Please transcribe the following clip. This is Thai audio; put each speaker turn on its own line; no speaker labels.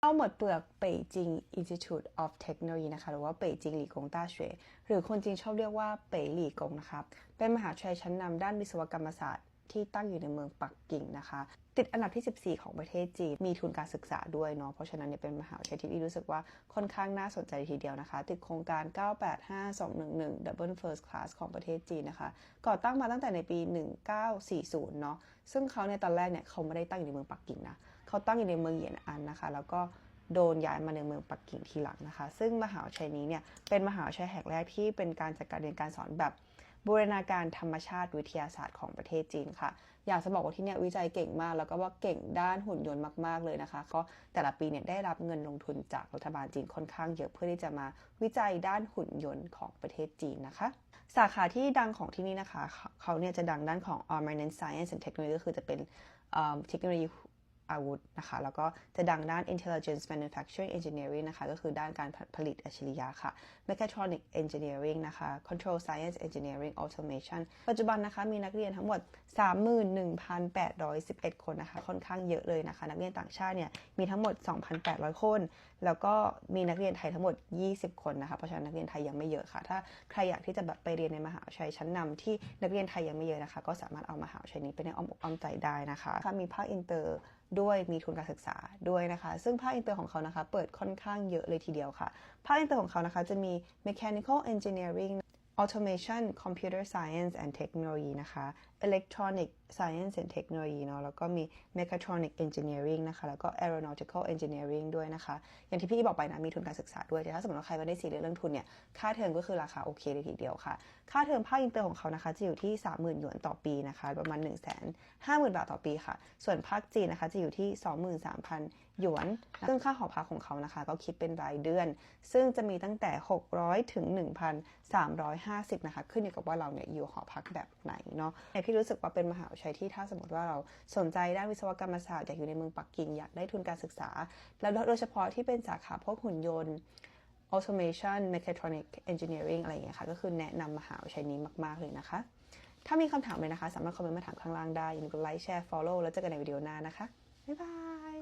เข้าหมดเปลือกเป่จิง Institute of Technology นะคะ หรือว่าเป่ยจิงหลี่กงต้าเฉวยหรือคนจีนชอบเรียกว่าเป่หลี่กงนะครับเป็นมหาวิทยาลัยชั้นนำด้านวิศวกรรมศาสตร์ที่ตั้งอยู่ในเมืองปักกิ่งนะคะ ติดอันดับที่ 14 ของประเทศจีน มีทุนการศึกษาด้วยเนาะ เพราะฉะนั้นเนี่ยเป็นมหาวิทยาลัยที่รู้สึกว่าค่อนข้างน่าสนใจทีเดียวนะคะ ติดโครงการ 985211 Double First Class ของประเทศจีนนะคะ ก่อตั้งมาตั้งแต่ในปี 1940 เนาะ ซึ่งเขาเนี่ยตอนแรกเนี่ยเขาไม่ได้ตั้งอยู่ในเมืองปักกิ่งนะ เขาตั้งอยู่ในเมืองเหยียนอันนะคะ แล้วก็โดนย้ายมาในเมืองปักกิ่งทีหลังนะคะ ซึ่งมหาวิทยาลัยนี้เนี่ยเป็นมหาวิทยาลัยแห่งแรกที่เป็นการจัดการเรียนการสอนแบบ บูรณาการธรรมชาติวิทยาศาสตร์ของประเทศจีนค่ะ อยากจะบอกว่าที่เนี่ยวิจัยเก่งมาก แล้วก็ว่าเก่งด้านหุ่นยนต์มากๆเลยนะคะ ก็แต่ละปีเนี่ยได้รับเงินลงทุนจากรัฐบาลจีนค่อนข้างเยอะเพื่อที่จะมาวิจัยด้านหุ่นยนต์ของประเทศจีนนะคะ สาขาที่ดังของที่นี่นะคะ เขาเนี่ยจะดังด้านของ Armament Science and Technology ก็คือจะเป็นเทคโนโลยี อาวุธนะคะ แล้วก็จะดังด้าน intelligence manufacturing engineering นะคะ ก็คือด้านการผลิตอัจฉริยะค่ะ mechatronic engineering นะคะ control science engineering automation ปัจจุบันนะคะมีนักเรียนทั้งหมด 31,811 คนนะคะ ค่อนข้างเยอะเลยนะคะ นักเรียนต่างชาติเนี่ยมีทั้งหมด 2,800 คน แล้วก็มีนักเรียนไทยทั้งหมด 20 คนนะคะ เพราะฉะนั้นนักเรียนไทยยังไม่เยอะค่ะ ถ้าใครอยากที่จะแบบไปเรียนในมหาวิทยาลัยชั้นนำที่นักเรียนไทยยังไม่เยอะนะคะ ก็สามารถเอามหาวิทยาลัยนี้ไปในอ้อมอกอ้อมใจได้นะคะ มีภาคอินเตอร์ ด้วยมีทุนการศึกษาด้วยนะคะ ซึ่งภาคอินเตอร์ของเขานะคะ เปิดค่อนข้างเยอะเลยทีเดียวค่ะ ภาคอินเตอร์ของเขานะคะ จะมี mechanical engineering automation computer science and technology นะคะ electronic science and technology เนาะแล้วก็มี mechatronic engineering นะคะ แล้วก็ aeronautical engineering ด้วยนะคะ อย่างที่พี่บอกไปนะ มีทุนการศึกษาด้วย แต่ถ้าสมมติว่าใครไม่ได้สีเรื่องทุนเนี่ย ค่าเทอมก็คือราคาโอเคเลยทีเดียวค่ะ ค่าเทอมภาคอินเตอร์ของเขานะคะ จะอยู่ที่ 30,000 หยวนต่อปีนะคะ ประมาณ 1 5 0 0 0 0 บาทต่อปีค่ะ ส่วนภาคจีนนะคะ จะอยู่ที่ 23,000 หยวน ซึ่งค่าหอพักของเขานะคะ ก็คิดเป็นรายเดือน ซึ่งจะมีตั้งแต่ 600 ถึง 1,350นะคะ ขึ้นอยู่กับว่าเราเนี่ยอยู่หอพักแบบไหนเนาะแต่พี่รู้สึกว่าเป็นมหาวิทยาลัยที่ถ้าสมมติว่าเราสนใจด้านวิศวกรรมศาสตร์อยากอยู่ในเมืองปักกิ่งอยากได้ทุนการศึกษา แล้วโดยเฉพาะที่เป็นสาขาพวกหุ่นยนต์ automation mechatronic engineering อะไรอย่างเงี้ยค่ะ ก็คือแนะนำมหาวิทยาลัยนี้มาก ๆ เลยนะคะ ถ้ามีคำถามเลยนะคะ สามารถคอมเมนต์มาถามข้างล่างได้ อย่าลืมกดไลค์แชร์ follow แล้วเจอกันในวิดีโอหน้านะคะ บ๊ายบาย